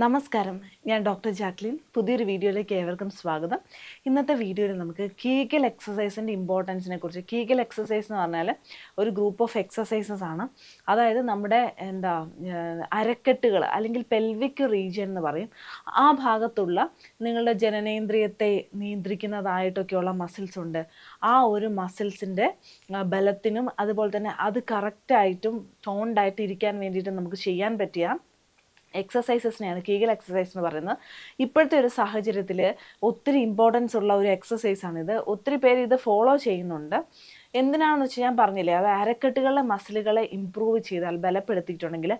നമസ്കാരം. ഞാൻ doctor Jacqueline. പുതിയൊരു വീഡിയോയിലേക്ക് ഏവർക്കും സ്വാഗതം. ഇന്നത്തെ വീഡിയോയിൽ നമുക്ക് കീഗൽ എക്സസൈസിന്റെ ഇമ്പോർട്ടൻസിനെ കുറിച്ച് കീഗൽ എക്സസൈസ് എന്ന് പറഞ്ഞാൽ ഒരു ഗ്രൂപ്പ് ഓഫ് എക്സസൈസസ് ആണ്. അതായത് നമ്മുടെ എന്താ അരക്കെട്ടുകൾ അല്ലെങ്കിൽ പെൽവിക് റീജിയൻ എന്ന് പറയും. ആ ഭാഗത്തുള്ള നിങ്ങളുടെ ജനനേന്ദ്രിയത്തെ നിയന്ത്രിക്കുന്നതായിട്ടൊക്കെയുള്ള മസിൽസ് ഉണ്ട്. ആ ഒരു മസിൽസിന്റെ ബലത്തിനും അതുപോലെ തന്നെ അത് കറക്റ്റായിട്ടും ടോൺഡായിട്ട് ഇരിക്കാൻ വേണ്ടിയിട്ട് നമുക്ക് ചെയ്യാൻ പറ്റിയ എക്സസൈസസിനെയാണ് കീഗൽ എക്സസൈസ് എന്ന് പറയുന്നത്. ഇപ്പോഴത്തെ ഒരു സാഹചര്യത്തിൽ ഒത്തിരി ഇമ്പോർട്ടൻസ് ഉള്ള ഒരു എക്സസൈസാണിത് ഒത്തിരി പേര് ഇത് ഫോളോ ചെയ്യുന്നുണ്ട്. എന്തിനാണെന്ന് വെച്ചാൽ ഞാൻ പറഞ്ഞില്ലേ? അത് അരക്കെട്ടുകളുടെ മസിലുകളെ ഇമ്പ്രൂവ് ചെയ്താൽ ബലപ്പെടുത്തിയിട്ടുണ്ടെങ്കിൽ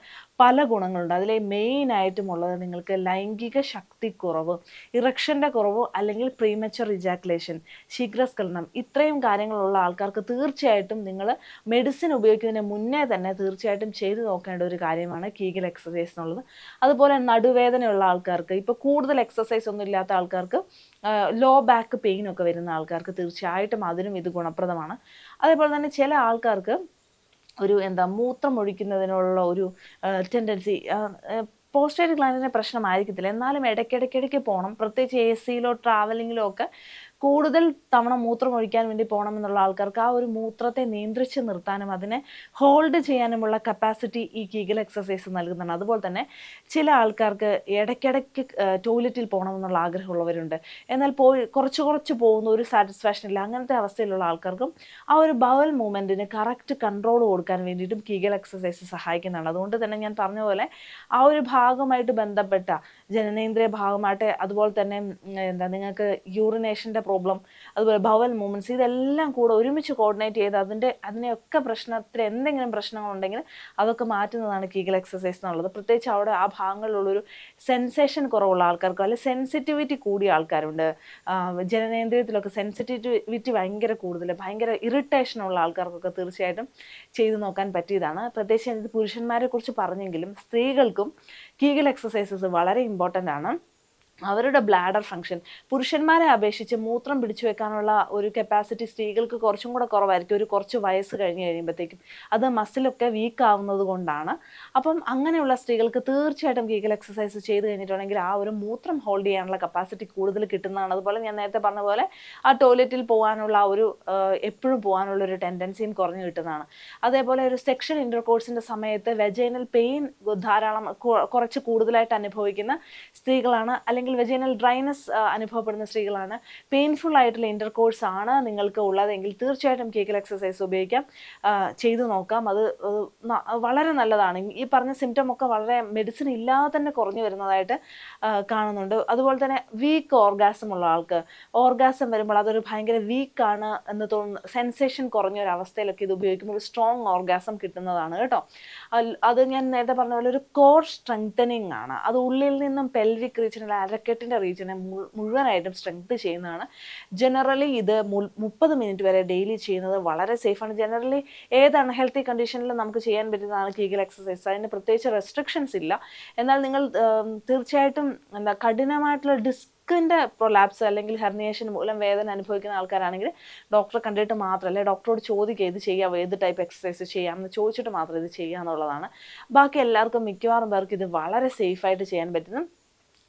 പല ഗുണങ്ങളുണ്ട്. അതിലെ മെയിൻ ആയിട്ടും ഉള്ളത് നിങ്ങൾക്ക് ലൈംഗിക ശക്തി കുറവ് ഇറക്ഷന്റെ കുറവ് അല്ലെങ്കിൽ പ്രീമച്ചർ ഇജാക്കുലേഷൻ ശീഘ്രസ്ഖലനം ഇത്രയും കാര്യങ്ങളുള്ള ആൾക്കാർക്ക് തീർച്ചയായിട്ടും നിങ്ങൾ മെഡിസിൻ ഉപയോഗിക്കുന്നതിന് മുന്നേ തന്നെ തീർച്ചയായിട്ടും ചെയ്തു നോക്കേണ്ട ഒരു കാര്യമാണ് കീഗൽ എക്സസൈസ് എന്നുള്ളത്. അതുപോലെ നടുവേദനയുള്ള ആൾക്കാർക്ക് ഇപ്പോൾ കൂടുതൽ എക്സസൈസ് ഒന്നും ഇല്ലാത്ത ആൾക്കാർക്ക് ലോ ബാക്ക് പെയിൻ ഒക്കെ വരുന്ന ആൾക്കാർക്ക് തീർച്ചയായിട്ടും അതിനും ഇത് ഗുണപ്രദമാണ്. അതേപോലെ തന്നെ ചില ആൾക്കാർക്ക് ഒരു എന്താ മൂത്രം ഒഴിക്കുന്നതിനുള്ള ഒരു ടെൻഡൻസി പോസ്റ്റേറ്റ് ഗ്ലാൻഡിന്റെ പ്രശ്നമായിരിക്കത്തില്ല. എന്നാലും ഇടയ്ക്കിടയ്ക്കിടയ്ക്ക് പോകണം പ്രത്യേകിച്ച് എ സിയിലോ ട്രാവലിങ്ങിലോ ഒക്കെ കൂടുതൽ തവണ മൂത്രം ഒഴിക്കാൻ വേണ്ടി പോകണമെന്നുള്ള ആൾക്കാർക്ക് ആ ഒരു മൂത്രത്തെ നിയന്ത്രിച്ച് നിർത്താനും അതിനെ ഹോൾഡ് ചെയ്യാനുമുള്ള കപ്പാസിറ്റി ഈ കീഗൽ എക്സസൈസ് നൽകുന്നതാണ്. അതുപോലെ തന്നെ ചില ആൾക്കാർക്ക് ഇടയ്ക്കിടയ്ക്ക് ടോയ്ലറ്റിൽ പോകണമെന്നുള്ള ആഗ്രഹമുള്ളവരുണ്ട്. എന്നാൽ പോയി കുറച്ച് കുറച്ച് പോകുന്ന ഒരു സാറ്റിസ്ഫാക്ഷൻ ഇല്ല. അങ്ങനത്തെ അവസ്ഥയിലുള്ള ആൾക്കാർക്കും ആ ഒരു ബവൽ മൂവ്മെന്റിന് കറക്റ്റ് കൺട്രോൾ കൊടുക്കാൻ വേണ്ടിയിട്ടും കീഗൽ എക്സസൈസ് സഹായിക്കുന്നതാണ്. അതുകൊണ്ട് തന്നെ ഞാൻ പറഞ്ഞ പോലെ ആ ഒരു ഭാഗമായിട്ട് ബന്ധപ്പെട്ട ജനനേന്ദ്രിയ ഭാഗമായിട്ട് അതുപോലെ തന്നെ എന്താ നിങ്ങൾക്ക് യൂറിനേഷന്റെ പ്രോബ്ലം അതുപോലെ ബവൽ മൂവ്മെന്റ്സ് ഇതെല്ലാം കൂടെ ഒരുമിച്ച് കോർഡിനേറ്റ് ചെയ്ത് അതിന്റെ അതിനെയൊക്കെ പ്രശ്നത്തിൽ എന്തെങ്കിലും പ്രശ്നങ്ങളുണ്ടെങ്കിൽ അതൊക്കെ മാറ്റുന്നതാണ് കീഗൽ എക്സസൈസ് എന്നുള്ളത്. പ്രത്യേകിച്ച് അവിടെ ആ ഭാഗങ്ങളിലുള്ളൊരു സെൻസേഷൻ കുറവുള്ള ആൾക്കാർക്കോ അല്ലെങ്കിൽ സെൻസിറ്റിവിറ്റി കൂടിയ ആൾക്കാരുണ്ട്. ജനനേന്ദ്രിയത്തിലൊക്കെ സെൻസിറ്റിവിറ്റി ഭയങ്കര കൂടുതൽ ഭയങ്കര ഇറിറ്റേഷൻ ഉള്ള ആൾക്കാർക്കൊക്കെ തീർച്ചയായിട്ടും ചെയ്തു നോക്കാൻ പറ്റിയതാണ്. പ്രത്യേകിച്ച് ഇത് പുരുഷന്മാരെ കുറിച്ച് പറഞ്ഞെങ്കിലും സ്ത്രീകൾക്കും കീഗൽ എക്സസൈസസ് വളരെ ഇമ്പോർട്ടന്റ് ആണ്. അവരുടെ ബ്ലാഡർ ഫങ്ഷൻ പുരുഷന്മാരെ അപേക്ഷിച്ച് മൂത്രം പിടിച്ചു വെക്കാനുള്ള ഒരു കപ്പാസിറ്റി സ്ത്രീകൾക്ക് കുറച്ചും കൂടെ കുറവായിരിക്കും. ഒരു കുറച്ച് വയസ്സ് കഴിഞ്ഞ് കഴിയുമ്പോഴത്തേക്കും അത് മസിലൊക്കെ വീക്ക് ആവുന്നത് കൊണ്ടാണ്. അപ്പം അങ്ങനെയുള്ള സ്ത്രീകൾക്ക് തീർച്ചയായിട്ടും കീകൽ എക്സസൈസ് ചെയ്ത് കഴിഞ്ഞിട്ടുണ്ടെങ്കിൽ ആ ഒരു മൂത്രം ഹോൾഡ് ചെയ്യാനുള്ള കപ്പാസിറ്റി കൂടുതൽ കിട്ടുന്നതാണ്. അതുപോലെ ഞാൻ നേരത്തെ പറഞ്ഞ പോലെ ആ ടോയ്ലറ്റിൽ പോകാനുള്ള ഒരു എപ്പോഴും പോകാനുള്ള ഒരു ടെൻഡൻസിയും കുറഞ്ഞു കിട്ടുന്നതാണ്. അതേപോലെ ഒരു സെക്ഷൻ ഇന്റർകോഴ്സിന്റെ സമയത്ത് വെജൈനൽ പെയിൻ ധാരാളം കുറച്ച് കൂടുതലായിട്ട് അനുഭവിക്കുന്ന സ്ത്രീകളാണ്. അല്ലെങ്കിൽ വെജൈനൽ ഡ്രൈനസ് അനുഭവപ്പെടുന്ന സ്ത്രീകളാണ്. പെയിൻഫുൾ ആയിട്ടുള്ള ഇന്റർകോഴ്സ് ആണ് നിങ്ങൾക്ക് ഉള്ളതെങ്കിൽ തീർച്ചയായിട്ടും കേക്കൽ എക്സസൈസ് ഉപയോഗിക്കാം. ചെയ്തു നോക്കാം. അത് വളരെ നല്ലതാണ്. ഈ പറഞ്ഞ സിംറ്റം ഒക്കെ വളരെ മെഡിസിൻ ഇല്ലാതെ തന്നെ കുറഞ്ഞു വരുന്നതായിട്ട് കാണുന്നുണ്ട്. അതുപോലെ തന്നെ വീക്ക് ഓർഗാസം ഉള്ള ആൾക്ക്. ഓർഗാസം വരുമ്പോൾ അതൊരു ഭയങ്കര വീക്കാണ് എന്ന് തോന്നുന്നു സെൻസേഷൻ കുറഞ്ഞ ഒരു അവസ്ഥയിലൊക്കെ ഇത് ഉപയോഗിക്കുമ്പോൾ ഒരു സ്ട്രോങ് ഓർഗാസം കിട്ടുന്നതാണ് കേട്ടോ. അത് ഞാൻ നേരത്തെ പറഞ്ഞ പോലെ ഒരു കോർ സ്ട്രെങ്തനിങ് ആണ്. അത് ഉള്ളിൽ നിന്നും പെൽവിക് റീജിയനിൽ അരക്കെട്ടിന്റെ റീജിയനെ മുഴുവനായിട്ടും സ്ട്രെങ്ത് ചെയ്യുന്നതാണ്. ജനറലി ഇത് മുപ്പത് മിനിറ്റ് വരെ ഡെയിലി ചെയ്യുന്നത് വളരെ സേഫാണ് ജനറലി ഏത് അൺഹെൽത്തി കണ്ടീഷനിലും നമുക്ക് ചെയ്യാൻ പറ്റുന്നതാണ് കീഗൽ എക്സസൈസ് അതിന് പ്രത്യേകിച്ച് റെസ്ട്രിക്ഷൻസ് ഇല്ല. എന്നാൽ നിങ്ങൾ തീർച്ചയായിട്ടും എന്താ കഠിനമായിട്ടുള്ള ഡിസ് ഡിസ്കിന്റെ പ്രൊലാപ്സ് അല്ലെങ്കിൽ ഹെർണിയേഷൻ മൂലം വേദന അനുഭവിക്കുന്ന ആൾക്കാരാണെങ്കിൽ ഡോക്ടറെ കണ്ടിട്ട് മാത്രമല്ല ഡോക്ടറോട് ചോദിക്കുക ഇത് ചെയ്യാം ഏത് ടൈപ്പ് എക്സസൈസ് ചെയ്യാം എന്ന് ചോദിച്ചിട്ട് മാത്രം ഇത് ചെയ്യുക എന്നുള്ളതാണ് ബാക്കി എല്ലാവർക്കും മിക്കവാറും പേർക്ക് ഇത് വളരെ സേഫായിട്ട് ചെയ്യാൻ പറ്റുന്നു.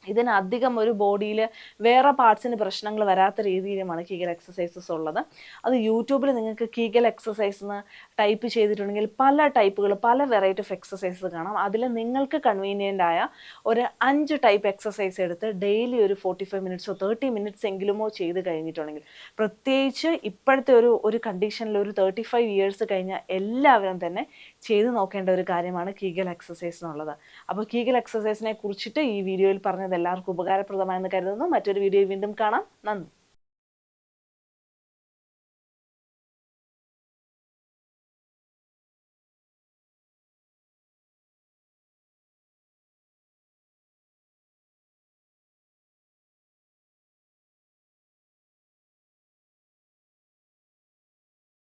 ഇതിന് അധികം ഒരു ബോഡിയിൽ വേറെ പാർട്സിന് പ്രശ്നങ്ങൾ വരാത്ത രീതിയിലുമാണ് കീഗൽ എക്സസൈസസ് ഉള്ളത്. അത് യൂട്യൂബിൽ നിങ്ങൾക്ക് കീഗൽ എക്സസൈസ് എന്ന് ടൈപ്പ് ചെയ്തിട്ടുണ്ടെങ്കിൽ പല ടൈപ്പുകൾ പല വെറൈറ്റി ഓഫ് എക്സസൈസസ് കാണാം. അതിൽ നിങ്ങൾക്ക് കൺവീനിയന്റ് ആയ ഒരു അഞ്ച് ടൈപ്പ് എക്സസൈസ് എടുത്ത് ഡെയിലി ഒരു ഫോർട്ടി ഫൈവ് മിനിറ്റ്സോ തേർട്ടി മിനിറ്റ്സ് എങ്കിലുമോ ചെയ്ത് കഴിഞ്ഞിട്ടുണ്ടെങ്കിൽ പ്രത്യേകിച്ച് ഇപ്പോഴത്തെ ഒരു ഒരു കണ്ടീഷനിൽ ഒരു തേർട്ടി ഫൈവ് ഇയേഴ്സ് കഴിഞ്ഞ എല്ലാവരും തന്നെ ചെയ്ത് നോക്കേണ്ട ഒരു കാര്യമാണ് കീഗൽ എക്സസൈസ് എന്നുള്ളത്. അപ്പോൾ കീഗൽ എക്സസൈസിനെ കുറിച്ചിട്ട് ഈ വീഡിയോയിൽ പറഞ്ഞത് എല്ലാവർക്കും ഉപകാരപ്രദമായെന്ന് കരുതുന്നു. മറ്റൊരു വീഡിയോ വീണ്ടും കാണാം. നന്ദി.